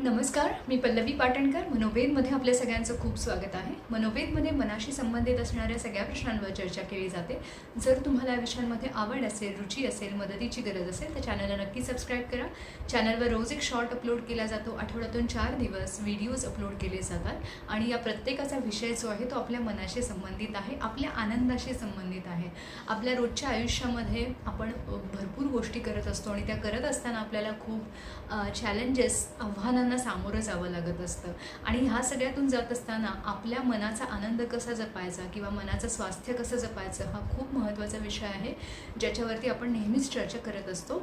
नमस्कार मी पल्लवी पाटणकर. मनोवेदमध्ये आपल्या सगळ्यांचं खूप स्वागत आहे. मनोवेदमध्ये मनाशी संबंधित असणाऱ्या सगळ्या प्रश्नांवर चर्चा केली जाते. जर तुम्हाला या विषयांमध्ये आवड असेल रुची असेल मदतीची गरज असेल तर चॅनलला नक्की सबस्क्राईब करा. चॅनलवर रोज एक शॉर्ट अपलोड केला जातो. आठवड्यातून चार दिवस व्हिडिओज अपलोड केले जातात. आणि या प्रत्येकाचा विषय जो आहे तो आपल्या मनाशी संबंधित आहे आपल्या आनंदाशी संबंधित आहे. आपल्या रोजच्या आयुष्यामध्ये आपण भरपूर गोष्टी करत असतो आणि त्या करत असताना आपल्याला खूप चॅलेंजेस आव्हानांना सामोरं जावं लागत असतं. आणि ह्या सगळ्यातून जात असताना आपल्या मनाचा आनंद कसा जपायचा किंवा मनाचं स्वास्थ्य कसं जपायचं हा खूप महत्त्वाचा विषय आहे ज्याच्यावरती आपण नेहमीच चर्चा करत असतो.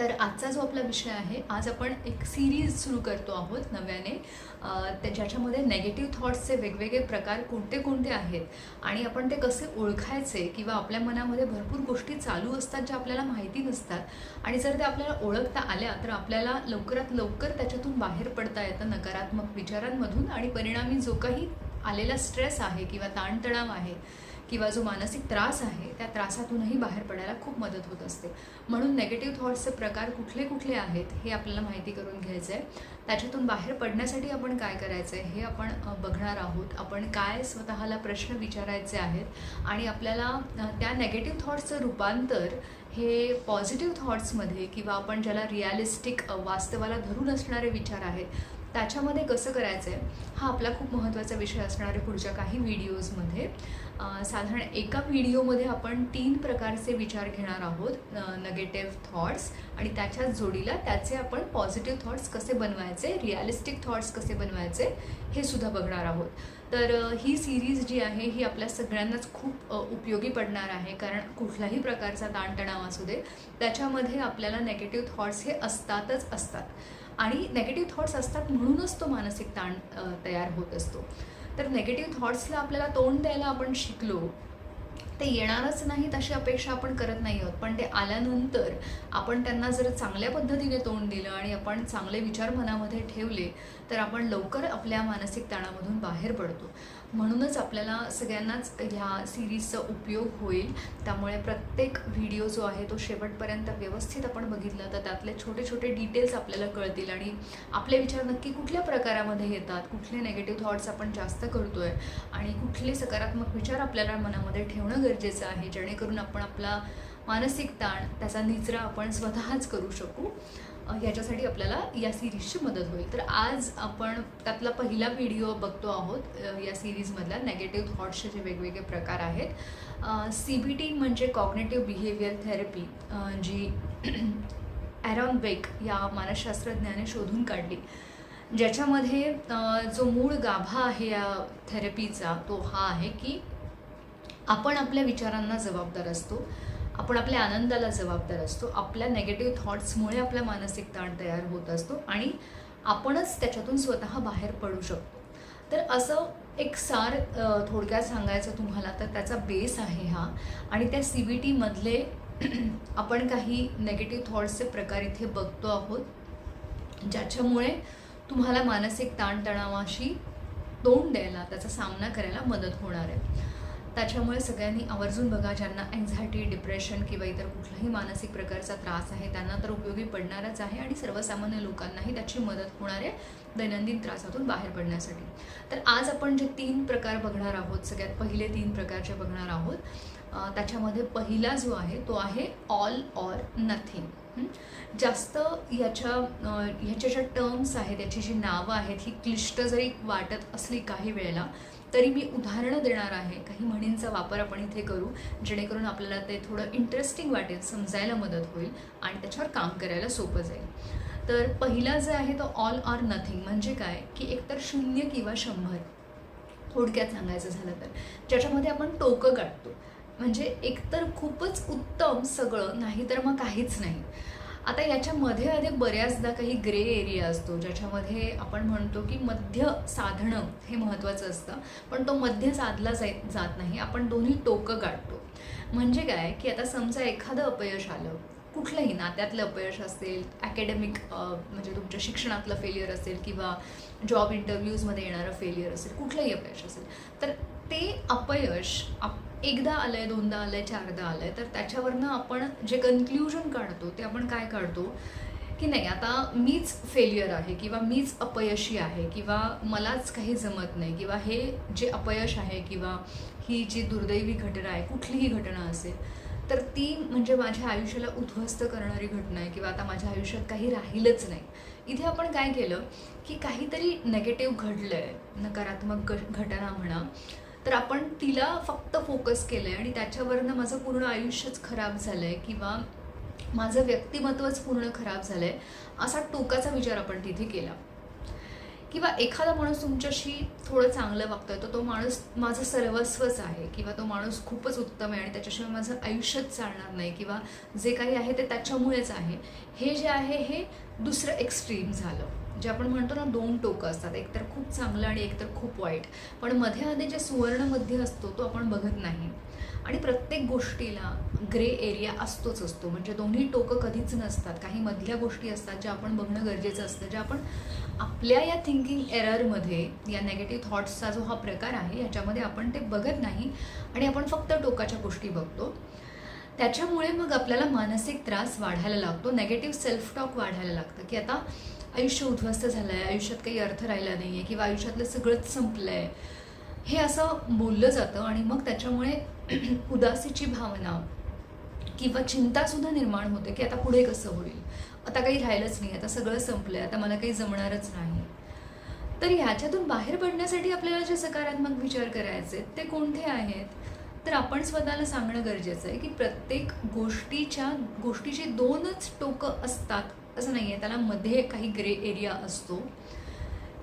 तर आजचा जो आपला विषय आहे आज आपण एक सिरीज सुरू करतो आहोत नव्याने. त्या ज्याच्यामध्ये नेगेटिव्ह थॉट्सचे वेगवेगळे प्रकार कोणते कोणते आहेत आणि आपण ते कसे ओळखायचे किंवा आपल्या मनामध्ये भरपूर गोष्टी चालू असतात ज्या आपल्याला माहिती नसतात आणि जर त्या आपल्याला ओळखता आल्या तर आपल्याला लवकरात लवकर त्याच्यातून बाहेर पडता येतं नकारात्मक विचारांमधून आणि परिणामी जो काही आलेला स्ट्रेस आहे किंवा ताणतणाव आहे किंवा जो मानसिक त्रास आहे त्या त्रासातूनही बाहेर पडायला खूप मदत होत असते. म्हणून नेगेटिव्ह थॉट्सचे प्रकार कुठले कुठले आहेत हे आपल्याला माहिती करून घ्यायचं आहे त्याच्यातून बाहेर पडण्यासाठी आपण काय करायचं आहे हे आपण बघणार आहोत. आपण काय स्वतःला प्रश्न विचारायचे आहेत आणि आपल्याला त्या नेगेटिव्ह थॉट्सचं रूपांतर हे पॉझिटिव्ह थॉट्समध्ये किंवा आपण ज्याला रिॲलिस्टिक वास्तवाला धरून असणारे विचार आहेत त्याच्यामध्ये कसं करायचं आहे हा आपला खूप महत्त्वाचा विषय असणार आहे पुढच्या काही व्हिडिओजमध्ये. साधारण एका व्हिडिओमध्ये आपण तीन प्रकारचे विचार घेणार आहोत नगेटिव्ह थॉट्स आणि त्याच्याच जोडीला त्याचे आपण पॉझिटिव्ह थॉट्स कसे बनवायचे रिअलिस्टिक थॉट्स कसे बनवायचे हे सुद्धा बघणार आहोत. तर ही सिरीज जी आहे ही आपल्या सगळ्यांनाच खूप उपयोगी पडणार आहे. कारण कुठलाही प्रकारचा ताणतणाव असू दे त्याच्यामध्ये आपल्याला नेगेटिव्ह थॉट्स हे असतातच असतात. आणि नेगेटिव्ह थॉट्स असतात म्हणूनच तो मानसिक ताण तयार होत असतो. तर नेगेटिव्ह थॉट्सला आपल्याला तोंड द्यायला आपण शिकलो ते येणारच नाहीत अशी अपेक्षा आपण करत नाही आहोत. पण ते आल्यानंतर आपण त्यांना जर चांगल्या पद्धतीने तोंड दिलं आणि आपण चांगले विचार मनामध्ये ठेवले तर आपण लवकर आपल्या मानसिक ताणामधून बाहेर पडतो. म्हणूनच आपल्याला सगळ्यांनाच ह्या सिरीजचा उपयोग होईल. त्यामुळे प्रत्येक व्हिडिओ जो आहे तो शेवटपर्यंत व्यवस्थित आपण बघितला तर त्यातले छोटे छोटे डिटेल्स आपल्याला कळतील आणि आपले विचार नक्की कुठल्या प्रकारामध्ये येतात कुठले नेगेटिव्ह थॉट्स आपण जास्त करतो आहे आणि कुठले सकारात्मक विचार आपल्याला मनामध्ये ठेवणं गरजेचं आहे जेणेकरून आपण आपला मानसिक ताण त्याचा निचरा आपण स्वतःच करू शकू. ह्याच्यासाठी याच्यासाठी आपल्याला या सिरीजची मदत होईल. तर आज आपण त्यातला पहिला व्हिडिओ बघतो आहोत या सिरीजमधला नेगेटिव्ह थॉट्सचे जे वेगवेगळे प्रकार आहेत. सी बी टी म्हणजे कॉग्नेटिव्ह बिहेवियर थेरपी जी ॲरॉन बेक या मानसशास्त्रज्ञाने शोधून काढली. ज्याच्यामध्ये जो मूळ गाभा आहे या थेरपीचा तो हा आहे की आपण आपल्या विचारांना जबाबदार असतो. आपण आपल्या आनंदाला जबाबदार असतो आपल्या नेगेटिव्ह थॉट्समुळे आपला मानसिक ताण तयार होत असतो आणि आपणच त्याच्यातून स्वतः बाहेर पडू शकतो. तर असं एक सार थोडक्यात सांगायचं तुम्हाला तर त्याचा बेस आहे हा. आणि त्या सी बी टीमधले आपण काही नेगेटिव्ह थॉट्सचे प्रकार इथे बघतो आहोत ज्याच्यामुळे तुम्हाला मानसिक ताणतणावाशी तोंड द्यायला त्याचा सामना करायला मदत होणार आहे. त्याच्यामुळे सगळ्यांनी आवर्जून बघा ज्यांना अँझायटी डिप्रेशन किंवा इतर कुठलाही मानसिक प्रकारचा त्रास आहे त्यांना तर उपयोगी पडणारच आहे आणि सर्वसामान्य लोकांनाही त्याची मदत होणार आहे दैनंदिन त्रासातून बाहेर पडण्यासाठी. तर आज आपण जे तीन प्रकार बघणार आहोत सगळ्यात पहिले तीन प्रकारचे बघणार आहोत त्याच्यामध्ये पहिला जो आहे तो आहे ऑल ऑर नथिंग जास्त याच्या ह्याच्या ज्या टर्म्स आहेत याची जी नावं आहेत ही क्लिष्ट जरी वाटत असली काही वेळेला तरी मी उदाहरणं देणार आहे. काही म्हणींचा वापर आपण इथे करू जेणेकरून आपल्याला ते थोडं इंटरेस्टिंग वाटेल समजायला मदत होईल आणि त्याच्यावर काम करायला सोपं जाईल. तर पहिला जे आहे तो ऑल ऑर नथिंग म्हणजे काय? की एकतर शून्य किंवा शंभर. थोडक्यात सांगायचं झालं तर. ज्याच्यामध्ये आपण टोकं काढतो. म्हणजे एकतर खूपच उत्तम सगळं नाही तर मग काहीच नाही. आता याच्यामध्ये आधी बऱ्याचदा काही ग्रे एरिया असतो ज्याच्यामध्ये आपण म्हणतो की मध्य साधणं हे महत्त्वाचं असतं पण तो मध्य साधला जाय जात नाही. आपण दोन्ही टोकं काढतो. म्हणजे काय की आता समजा एखादं अपयश आलं कुठलंही नात्यातलं अपयश असेल ॲकॅडमिक म्हणजे तुमच्या शिक्षणातलं फेलियर असेल किंवा जॉब इंटरव्ह्यूजमध्ये येणारं फेलियर असेल कुठलंही अपयश असेल तर ते अपयश आप एकदा आलंय दोनदा आलंय चारदा आलंय तर त्याच्यावरनं आपण जे कन्क्ल्युजन काढतो ते आपण काय काढतो? की नाही आता मीच फेल्युअर आहे किंवा मीच अपयशी आहे किंवा मलाच काही जमत नाही किंवा हे जे अपयश आहे किंवा ही जी दुर्दैवी घटना आहे कुठलीही घटना असेल तर ती म्हणजे माझ्या आयुष्याला उद्ध्वस्त करणारी घटना आहे किंवा आता माझ्या आयुष्यात काही राहिलंच नाही. इथे आपण काय केलं की काहीतरी नेगेटिव्ह घडलं आहे नकारात्मक घटना म्हणा तर आपण तिला फक्त फोकस केलं आहे आणि त्याच्यावरनं माझं पूर्ण आयुष्यच खराब झालं आहे किंवा माझं व्यक्तिमत्वच पूर्ण खराब झालं आहे असा टोकाचा विचार आपण तिथे केला. किंवा एखादा माणूस तुमच्याशी थोडं चांगलं वागतोय तर तो माणूस माझं सर्वस्वच आहे किंवा तो माणूस खूपच उत्तम आहे आणि त्याच्याशिवाय माझं आयुष्यच चालणार नाही किंवा जे काही आहे ते त्याच्यामुळेच आहे. हे जे आहे हे दुसरं एक्स्ट्रीम झालं. जे आपण म्हणतो ना दोन टोकं असतात. एकतर खूप चांगलं आणि एकतर खूप वाईट. पण मध्ये मध्ये जे सुवर्ण मध्य असतो तो आपण बघत नाही. आणि प्रत्येक गोष्टीला ग्रे एरिया असतोच असतो. म्हणजे दोन्ही टोकं कधीच नसतात. काही मधल्या गोष्टी असतात ज्या आपण बघणं गरजेचं असतं ज्या आपण आपल्या या थिंकिंग एररमध्ये या नेगेटिव्ह थॉट्सचा जो हा प्रकार आहे याच्यामध्ये आपण ते बघत नाही आणि आपण फक्त टोकाच्या गोष्टी बघतो. त्याच्यामुळे मग आपल्याला मानसिक त्रास वाढायला लागतो. नेगेटिव्ह सेल्फ टॉक वाढायला लागतं की आता आयुष्य उद्ध्वस्त झालं आहे आयुष्यात काही अर्थ राहिला नाही आहे किंवा आयुष्यातलं सगळंच संपलं आहे हे असं बोललं जातं आणि मग त्याच्यामुळे उदासीची भावना किंवा चिंतासुद्धा निर्माण होते की आता पुढे कसं होईल? आता काही राहिलंच नाही आता सगळं संपलं आहे आता मला काही जमणारच नाही. तर ह्याच्यातून बाहेर पडण्यासाठी आपल्याला जे सकारात्मक विचार करायचे ते कोणते आहेत? तर आपण स्वतःला सांगणं गरजेचं आहे की प्रत्येक गोष्टीच्या गोष्टीची दोनच टोकं असतात असं नाही आहे त्याला मध्ये काही ग्रे एरिया असतो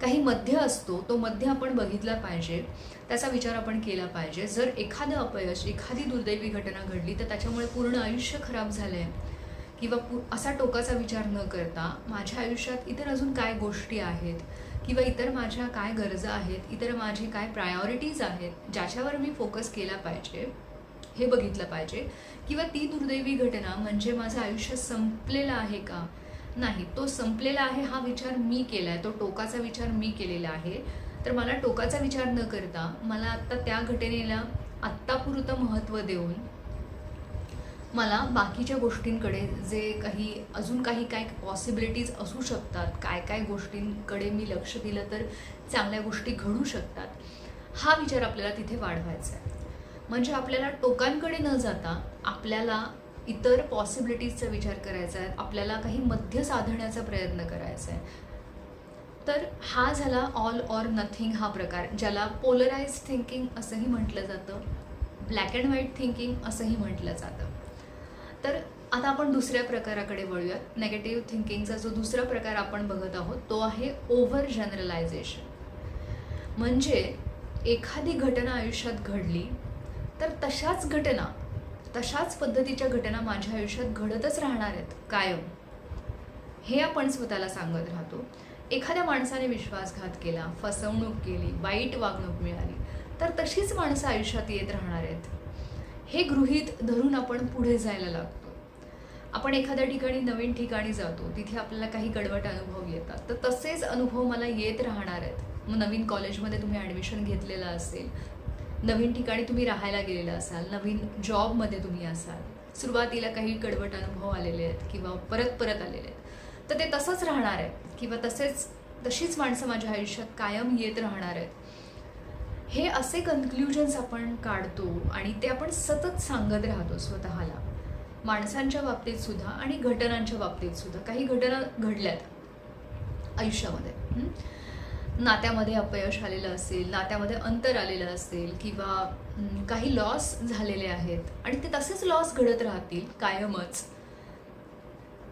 काही मध्य असतो तो मध्य आपण बघितला पाहिजे. त्याचा विचार आपण केला पाहिजे. जर एखादं अपयश एखादी दुर्दैवी घटना घडली तर त्याच्यामुळे पूर्ण आयुष्य खराब झालं आहे किंवा पु असा टोकाचा विचार न करता माझ्या आयुष्यात इतर अजून काय गोष्टी आहेत? किंवा इतर माझ्या काय गरजा आहेत इतर माझे काय प्रायोरिटीज आहेत ज्याच्यावर मी फोकस केला पाहिजे हे बघितलं पाहिजे. किंवा ती दुर्दैवी घटना म्हणजे माझं आयुष्य संपलेलं आहे का? नाही तो संपलेला आहे हा विचार मी केला आहे तो टोकाचा विचार मी केलेला आहे. तर मला टोकाचा विचार न करता मला आत्ता त्या घटनेला आत्तापुरतं महत्त्व देऊन मला बाकीच्या गोष्टींकडे जे काही अजून काही काय पॉसिबिलिटीज असू शकतात काय काय गोष्टींकडे मी लक्ष दिलं तर चांगल्या गोष्टी घडू शकतात हा विचार आपल्याला तिथे वाढवायचा आहे. म्हणजे आपल्याला टोकांकडे न जाता आपल्याला इतर पॉसिबिलिटीजचा विचार करायचा आहे आपल्याला काही मध्य साधण्याचा प्रयत्न करायचा आहे. तर हा झाला ऑल ऑर नथिंग हा प्रकार ज्याला पोलराइज थिंकिंग असंही म्हटलं जातं ब्लॅक अँड व्हाईट थिंकिंग असंही म्हटलं जातं. तर आता आपण दुसऱ्या प्रकाराकडे वळूयात. नेगेटिव्ह थिंकिंगचा जो दुसरा प्रकार आपण बघत आहोत तो आहे ओव्हर जनरलायझेशन म्हणजे एखादी घटना आयुष्यात घडली तर तशाच घटना तशाच पद्धतीच्या घटना माझ्या आयुष्यात घडतच राहणार आहेत. कायम. हे आपण स्वतःला सांगत राहतो. एखाद्या माणसाने विश्वासघात केला फसवणूक केली वाईट वागणूक मिळाली तर तशीच माणसं आयुष्यात येत राहणार आहेत. हे गृहीत धरून आपण पुढे जायला लागतो. आपण एखाद्या ठिकाणी नवीन ठिकाणी जातो तिथे आपल्याला काही गडबड अनुभव येतात. तर तसेच अनुभव मला येत राहणार आहेत. मग नवीन कॉलेजमध्ये तुम्ही ॲडमिशन घेतलेलं असेल नवीन ठिकाणी तुम्ही राहायला गेलेला असाल नवीन जॉबमध्ये तुम्ही असाल सुरुवातीला काही कडवट अनुभव आलेले आहेत किंवा परत परत आलेले आहेत. तर ते तसंच राहणार आहे किंवा तसेच तशीच माणसं माझ्या आयुष्यात कायम येत राहणार आहेत. हे असे कन्क्ल्युजन्स आपण काढतो आणि ते आपण सतत सांगत राहतो स्वतःला. माणसांच्या बाबतीत सुद्धा आणि घटनांच्या बाबतीत सुद्धा. काही घटना घडल्यात आयुष्यामध्ये. नात्यामध्ये अपयश आलेलं असेल नात्यामध्ये अंतर आलेलं असेल किंवा काही लॉस झालेले आहेत आणि ते तसेच लॉस घडत राहतील कायमच.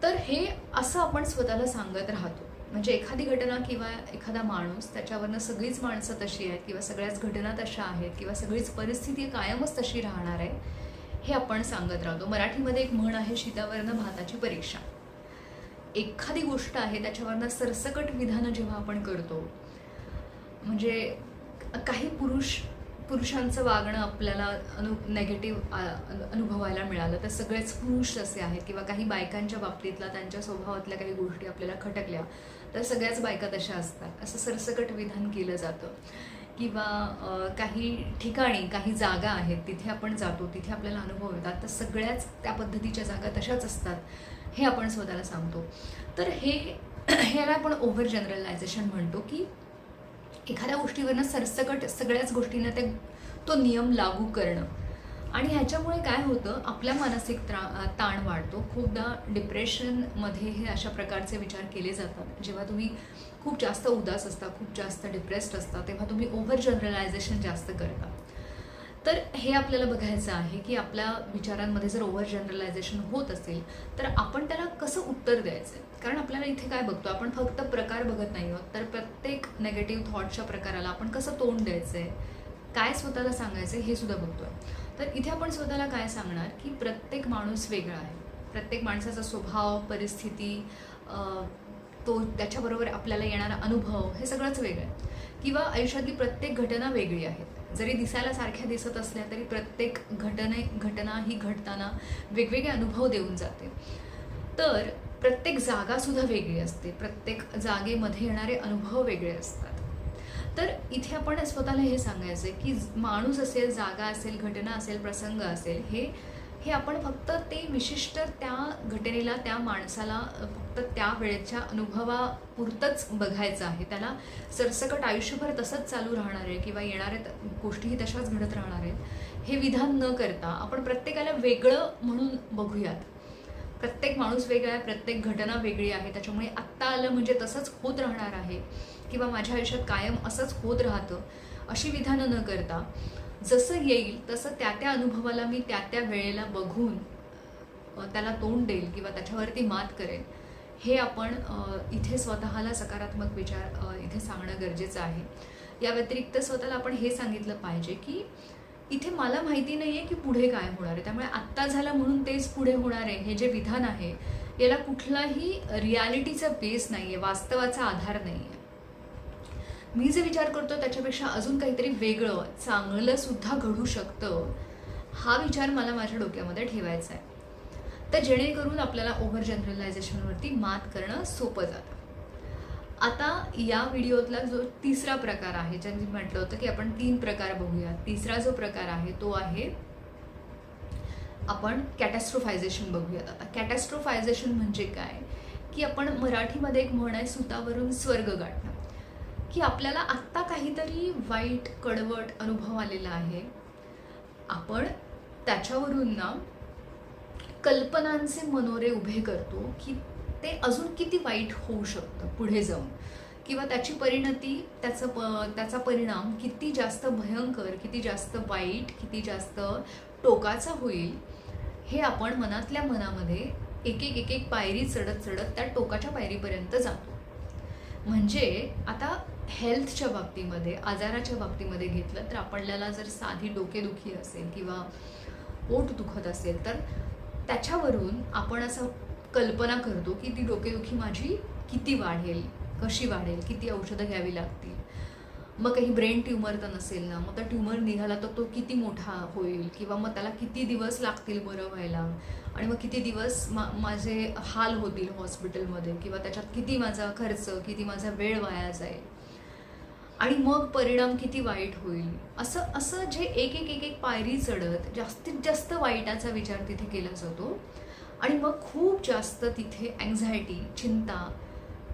तर हे असं आपण स्वतःला सांगत राहतो. म्हणजे एखादी घटना किंवा एखादा माणूस त्याच्यावरनं सगळीच माणसं तशी आहेत किंवा सगळ्याच घटना तशा आहेत किंवा सगळीच परिस्थिती कायमच तशी राहणार आहे हे आपण सांगत राहतो. मराठीमध्ये एक म्हण आहे शीतावरनं भाताची परीक्षा. एखादी गोष्ट आहे त्याच्यावरनं सरसकट विधानं जेव्हा आपण करतो म्हणजे काही पुरुष पुरुषांचं वागणं आपल्याला अनु नेगेटिव्ह अनुभवायला मिळालं. तर सगळेच पुरुष जसे आहेत किंवा काही बायकांच्या बाबतीतला त्यांच्या स्वभावातल्या काही गोष्टी आपल्याला खटकल्या तर सगळ्याच बायका तशा असतात. असं सरसकट विधान केलं जातं. किंवा काही ठिकाणी काही जागा आहेत तिथे आपण जातो तिथे आपल्याला अनुभव येतात तर सगळ्याच त्या पद्धतीच्या जागा तशाच असतात हे आपण स्वतःला सांगतो. तर हे ह्याला आपण ओव्हर जनरलायझेशन म्हणतो की एखाद्या गोष्टीवरनं सरसकट सगळ्याच गोष्टींना ते तो नियम लागू करणं. आणि ह्याच्यामुळे काय होतं आपल्या मानसिक त्रा ताण वाढतो. खूपदा डिप्रेशनमध्ये हे अशा प्रकारचे विचार केले जातात. जेव्हा तुम्ही खूप जास्त उदास असता खूप जास्त डिप्रेस्ड असता तेव्हा तुम्ही ओव्हर जनरलायझेशन जास्त करता. तर हे आपल्याला बघायचं आहे की आपल्या विचारांमध्ये जर ओव्हर जनरलायझेशन होत असेल तर आपण त्याला कसं उत्तर द्यायचं? कारण आपल्याला इथे काय बघतो आपण फक्त प्रकार बघत नाही आहोत तर प्रत्येक नेगेटिव्ह थॉटच्या प्रकाराला आपण कसं तोंड द्यायचं आहे काय स्वतःला सांगायचं हे सुद्धा बघतोय. तर इथे आपण स्वतःला काय सांगणार की प्रत्येक माणूस वेगळा आहे. प्रत्येक माणसाचा स्वभाव परिस्थिती तो त्याच्याबरोबर आपल्याला येणारा अनुभव हे सगळंच वेगळं आहे. किंवा आयुष्यातली प्रत्येक घटना वेगळी आहे. जरी दिसायला सारख्या दिसत असल्या तरी प्रत्येक घटने घटना ही घडताना वेगवेगळे अनुभव देऊन जाते. तर प्रत्येक जागा सुद्धा वेगळी असते. प्रत्येक जागेमध्ये येणारे अनुभव वेगळे असतात. तर इथे आपण स्वतःला हे सांगायचं आहे की माणूस असेल जागा असेल घटना असेल प्रसंग असेल हे हे आपण फक्त ते विशिष्ट त्या घटनेला त्या माणसाला फक्त त्या वेळेच्या अनुभवापुरतंच बघायचं आहे. त्याला सरसकट आयुष्यभर तसंच चालू राहणार आहे किंवा येणाऱ्या गोष्टीही तशाच घडत राहणार आहेत. हे विधान न करता आपण प्रत्येकाला वेगळं म्हणून बघूयात. प्रत्येक माणूस वेगळा आहे प्रत्येक घटना वेगळी आहे. त्याच्यामुळे आत्ता आलं म्हणजे तसंच होत राहणार आहे. किंवा माझ्या आयुष्यात कायम असंच होत राहतं. अशी विधानं न करता जसं येईल तसं त्या त्या अनुभवाला मी त्या त्या वेळेला बघून त्याला तोंड देईल किंवा त्याच्यावरती मात करेल हे आपण इथे स्वतःला सकारात्मक विचार इथे सांगणं गरजेचं आहे. या व्यतिरिक्त स्वतःला आपण हे सांगितलं पाहिजे की इथे मला माहिती नाही आहे की पुढे काय होणार आहे. त्यामुळे आत्ता झालं म्हणून तेच पुढे होणार आहे हे जे विधान आहे याला कुठलाही रियालिटीचा बेस नाही आहे वास्तवाचा आधार नाही आहे मी जे विचार करतो त्याच्यापेक्षा अजून काहीतरी वेगळं चांगलं सुद्धा घडू शकतं हा विचार मला माझ्या डोक्यामध्ये ठेवायचा आहे. तर जेणेकरून आपल्याला ओव्हर जनरलायझेशनवरती मात करणं सोपं जातं. आता या व्हिडिओतला जो तिसरा प्रकार आहे ज्यांनी म्हटलं होतं की आपण तीन प्रकार बघूया. तिसरा जो प्रकार आहे तो आहे आपण कॅटॅस्ट्रोफायझेशन बघूयात आता. कॅटॅस्ट्रोफायझेशन म्हणजे काय? की आपण मराठीमध्ये एक म्हण आहे सुतावरून स्वर्ग गाठणं. की आपल्याला आत्ता काहीतरी वाईट कडवट अनुभव आलेला आहे. आपण त्याच्यावरून ना कल्पनांचे मनोरे उभे करतो की ते अजून किती वाईट होऊ शकतं पुढे जाऊन. किंवा त्याची परिणती त्याचं प त्याचा परिणाम किती जास्त भयंकर किती जास्त वाईट किती जास्त टोकाचा होईल हे आपण मनातल्या मनामध्ये एक एक एक एक पायरी चढत चढत त्या टोकाच्या पायरीपर्यंत जातो. म्हणजे आता हेल्थच्या बाबतीमध्ये आजाराच्या बाबतीमध्ये घेतलं तर आपल्याला जर साधी डोकेदुखी असेल किंवा पोट दुखत असेल तर त्याच्यावरून आपण असं कल्पना करतो की ती डोकेदुखी माझी किती वाढेल कशी वाढेल किती औषधं घ्यावी लागतील. मग काही ब्रेन ट्युमर तर नसेल ना? मग त्या ट्युमर निघाला तर तो किती मोठा होईल? किंवा मग त्याला किती दिवस लागतील बरं व्हायला? आणि मग किती दिवस मा माझे हाल होतील हॉस्पिटलमध्ये? किंवा त्याच्यात किती माझा खर्च किती माझा वेळ वाया जाईल? आणि मग परिणाम किती वाईट होईल? असं असं जे एक एक एक एक पायरी चढत जास्तीत जास्त वाईटाचा विचार तिथे केला जातो. आणि मग खूप जास्त तिथे अँझायटी चिंता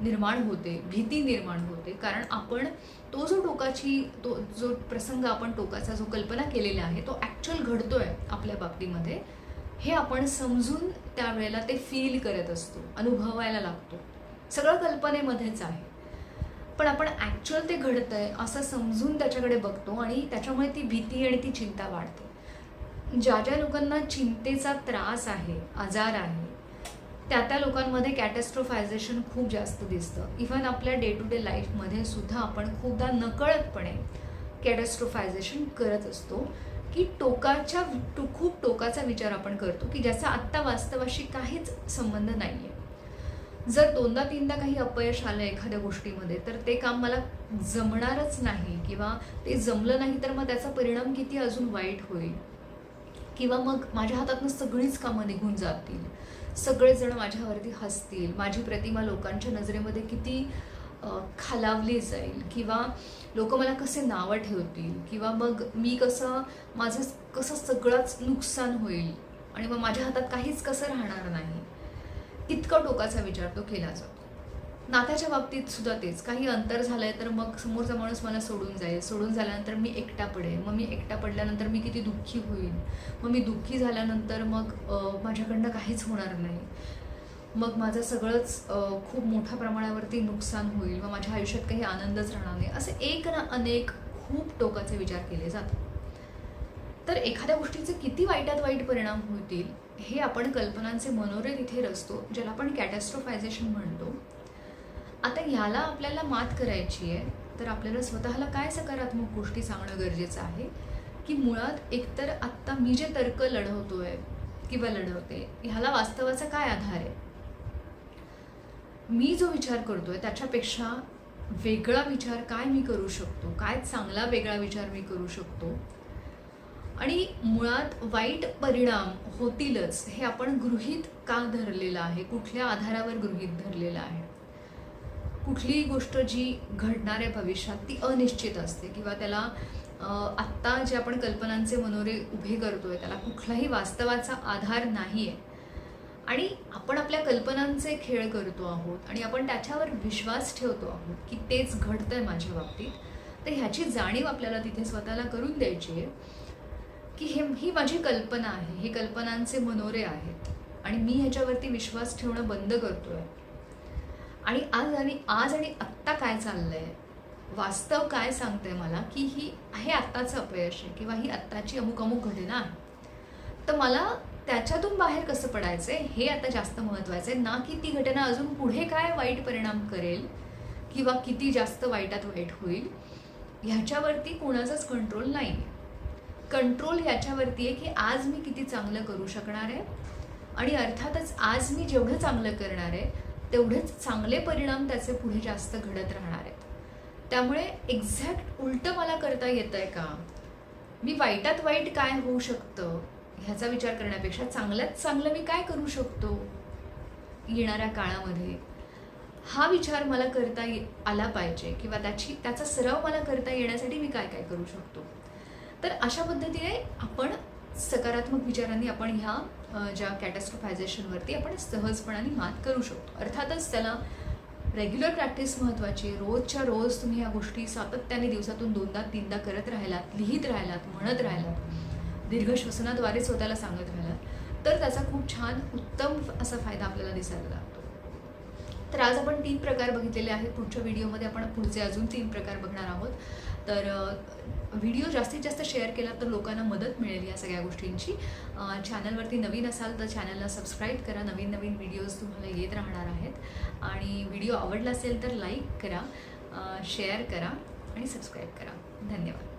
निर्माण होते भीती निर्माण होते. कारण आपण तो जो टोकाची तो जो प्रसंग आपण टोकाचा जो कल्पना केलेला आहे तो ॲक्च्युअल घडतो आहे आपल्या बाबतीमध्ये हे आपण समजून त्यावेळेला ते फील करत असतो अनुभवायला लागतो. सगळं कल्पनेमध्येच आहे. पण आपण ॲक्च्युअल ते घडतं आहे असं समजून त्याच्याकडे बघतो आणि त्याच्यामुळे ती भीती आणि ती चिंता वाढते. ज्या ज्या लोकांना चिंतेचा त्रास आहे आजार आहे त्या त्या लोकांमध्ये कॅटेस्ट्रोफायझेशन खूप जास्त दिसतं. इव्हन आपल्या डे टू डे लाईफमध्ये सुद्धा आपण खूपदा नकळतपणे कॅटेस्ट्रोफायझेशन करत असतो की टोकाच्या टो खूप टोकाचा विचार आपण करतो की ज्याचा आत्ता वास्तवाशी काहीच संबंध नाही आहे जर दोनदा तीनदा काही अपयश आलं एखाद्या गोष्टीमध्ये तर ते काम मला जमणारच नाही किंवा ते जमलं नाही तर मग त्याचा परिणाम किती अजून वाईट होईल? किंवा मग माझ्या हातातनं सगळीच कामं निघून जातील. सगळेजण माझ्यावरती हसतील. माझी प्रतिमा लोकांच्या नजरेमध्ये किती खालावली जाईल किंवा लोक मला कसे नावं ठेवतील किंवा मग मी कसं माझं कसं सगळंच नुकसान होईल आणि मग माझ्या हातात काहीच कसं राहणार नाही. इतका टोकाचा विचार तो केला जातो. नात्याच्या बाबतीत सुद्धा तेच. काही अंतर झालंय तर मग समोरचा माणूस मला सोडून जाईल. सोडून झाल्यानंतर मी एकटा पडेल. मग मी एकटा पडल्यानंतर मी किती दुःखी होईल? मग मी दुःखी झाल्यानंतर मग माझ्याकडनं काहीच होणार नाही. मग माझं सगळंच खूप मोठ्या प्रमाणावरती नुकसान होईल मग माझ्या आयुष्यात काही आनंदच राहणार नाही. असे एक ना अनेक खूप टोकाचे विचार केले जातात. तर एखाद्या गोष्टीचे किती वाईटात वाईट परिणाम होतील हे आपण कल्पनांचे मनोरे तिथे रचतो ज्याला आपण कॅटॅस्ट्रोफायझेशन म्हणतो. आता ह्याला आपल्याला मात करायची आहे. तर आपल्याला स्वतःला काय सकारात्मक गोष्टी सांगणं गरजेचं आहे? की मुळात एकतर आत्ता मी जे तर्क लढवतो आहे किंवा लढवते ह्याला वास्तवाचा काय आधार आहे? मी जो विचार करतोय त्याच्यापेक्षा वेगळा विचार काय मी करू शकतो? काय चांगला वेगळा विचार मी करू शकतो? आणि मुळात वाईट परिणाम होतीलच हे आपण गृहीत का धरलेलं आहे? कुठल्या आधारावर गृहीत धरलेलं आहे? कुठलीही गोष्ट जी घडणार आहे भविष्यात ती अनिश्चित असते किंवा त्याला आत्ता जे आपण कल्पनांचे मनोरे उभे करतोय त्याला कुठलाही वास्तवाचा आधार नाही आहे आणि आपण आपल्या कल्पनांचे खेळ करतो आहोत आणि आपण त्याच्यावर विश्वास ठेवतो आहोत की तेच घडतं आहे माझ्या बाबतीत तर ह्याची जाणीव आपल्याला तिथे स्वतःला करून द्यायची आहे की हे ही माझी कल्पना आहे हे कल्पनांचे मनोरे आहेत आणि मी ह्याच्यावरती विश्वास ठेवणं बंद करतो आहे आणि आज आणि आज आणि आत्ता काय चाललं आहे वास्तव काय सांगते मला की ही हे आत्ताचं अपयश आहे किंवा ही आत्ताची अमुक अमुक घटना आहे. तर मला त्याच्यातून बाहेर कसं पडायचं हे आता जास्त महत्त्वाचं आहे. ना की ती घटना अजून पुढे काय वाईट परिणाम करेल किंवा किती जास्त वाईटात वाईट होईल ह्याच्यावरती कोणाचाच कंट्रोल नाही आहे कंट्रोल ह्याच्यावरती आहे की आज मी किती चांगलं करू शकणार आहे आणि अर्थातच आज मी जेवढं चांगलं करणार आहे तेवढेच चांगले परिणाम त्याचे पुढे जास्त घडत राहणार आहेत. त्यामुळे एक्झॅक्ट उलटं मला करता येतं आहे का? मी वाईटात वाईट काय होऊ शकतं? ह्याचा विचार करण्यापेक्षा चांगल्यात चांगलं मी काय करू शकतो? येणाऱ्या काळामध्ये. हा विचार मला करता ये आला पाहिजे किंवा त्याची त्याचा सराव मला करता येण्यासाठी मी काय काय करू शकतो? तर अशा पद्धतीने आपण सकारात्मक विचारांनी आपण ह्या ज्या कॅटस्ट्रोफायझेशनवरती आपण सहजपणाने मात करू शकतो. अर्थातच त्याला रेग्युलर प्रॅक्टिस महत्त्वाची रोजच्या रोज तुम्ही ह्या गोष्टी सातत्याने दिवसातून दोनदा तीनदा करत राहिलात लिहित राहिलात म्हणत राहिलात दीर्घ श्वसनाद्वारे स्वतःला सांगत राहिलात तर त्याचा खूप छान उत्तम असा फायदा आपल्याला दिसायला लागतो. तर आज आपण तीन प्रकार बघितलेले आहेत. पुढच्या व्हिडिओमध्ये आपण पुढचे अजून तीन प्रकार बघणार आहोत. तर व्हिडिओ जास्तीत जास्त शेअर केला तर लोकांना मदत मिळेल या सगळ्या गोष्टींची. चॅनलवरती नवीन असाल तर चॅनलला सबस्क्राईब करा. नवीन नवीन व्हिडिओज तुम्हाला येत राहणार आहेत. आणि व्हिडिओ आवडला असेल तर लाईक करा शेअर करा आणि सबस्क्राईब करा. धन्यवाद.